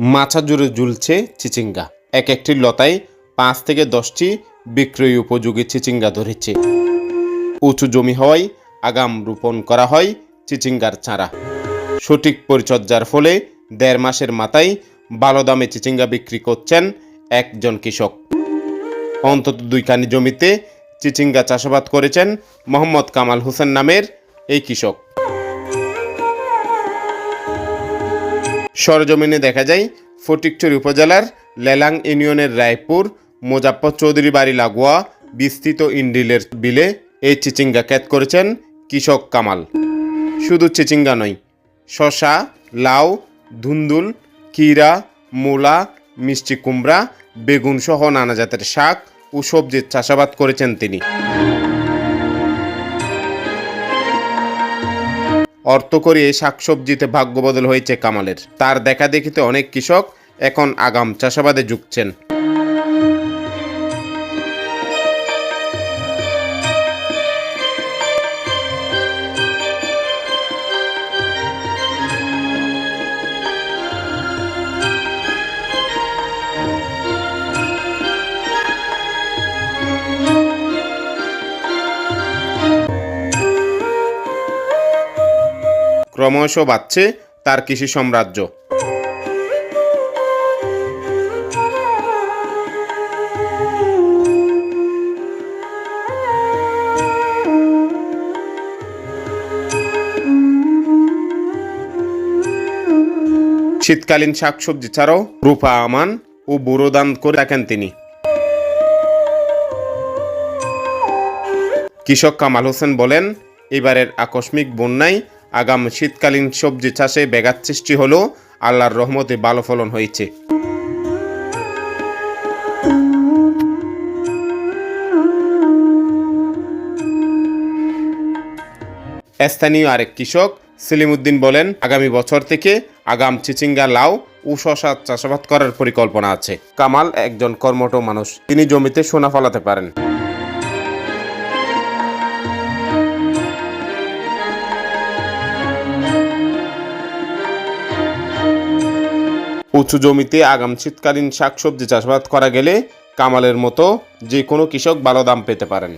মাছা জুড়ে ঝুলছে চিচিঙ্গা। এক একটি লতায় পাঁচ থেকে দশটি বিক্রয় উপযোগী চিচিঙ্গা ধরেছে। উঁচু জমি হওয়ায় আগাম রোপণ করা হয় চিচিঙ্গার চারা। সঠিক পরিচর্যার ফলে দেড় মাসের মাথায় ভালো দামে চিচিঙ্গা বিক্রি করছেন একজন কৃষক। অন্তত দুইখানি জমিতে চিচিঙ্গা চাষাবাদ করেছেন মোহাম্মদ কামাল হোসেন নামের এই কৃষক। সরজমিনে দেখা যায় ফটিকছড়ি উপজেলার লেলাং ইউনিয়নের রায়পুর, মোজাপ্পর চৌধুরী বাড়ি লাগোয়া, বিস্তৃত ইন্ডিলের বিলে এই চিচিঙ্গা ক্যাত করেছেন কৃষক কামাল। শুধু চিচিঙ্গা নয় শশা লাউ, ধুন্দুল কিরা মূলা, মিষ্টি কুমড়া, বেগুন সহ নানা জাতের শাক ও সবজির চাষাবাদ করেছেন তিনি। অর্থকরী এই শাকসবজিতে ভাগ্য বদল হয়েছে কামালের। তার দেখা দেখিতে অনেক কৃষক এখন আগাম চাষাবাদে যুগছেন। ক্রমশ বাড়ছে তার কৃষি সাম্রাজ্য। শীতকালীন শাকসবজি ছাড়াও রূপা আমান ও বুড়ো দান করে থাকেন তিনি। কৃষক কামাল হোসেন বলেন, এবারের আকস্মিক বন্যায় আগাম শীতকালীন সবজি চাষে ব্যাঘাত সৃষ্টি হলেও আল্লাহর রহমতে ভালো ফলন হয়েছে। স্থানীয় আরেক কৃষক সেলিমউদ্দিন বলেন, আগামী বছর থেকে আগাম চিচিঙ্গা লাউ ও শশা চাষাবাদ করার পরিকল্পনা আছে। কামাল একজন কর্মঠ মানুষ, তিনি জমিতে সোনা ফলাতে পারেন। উঁচু জমিতে আগাম শীতকালীন শাকসবজি চাষাবাদ করা গেলে কামালের মতো যে কোনো কৃষক ভালো দাম পেতে পারেন।